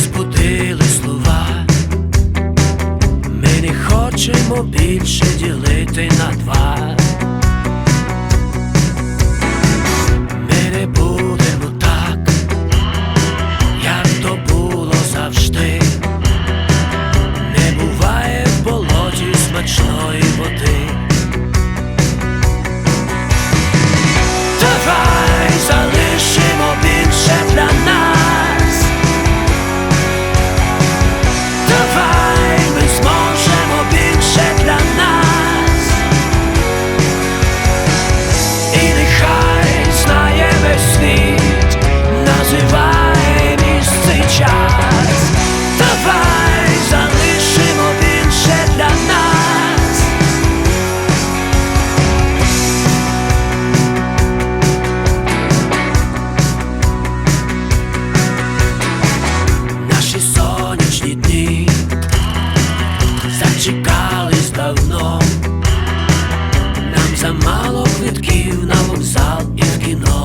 розбудили слова, ми не хочемо більше ділити на два. Ми не будемо так, як то було завжди. Не буває в болоті смачної води. Давно. Нам замало квитків на вокзал і в кіно.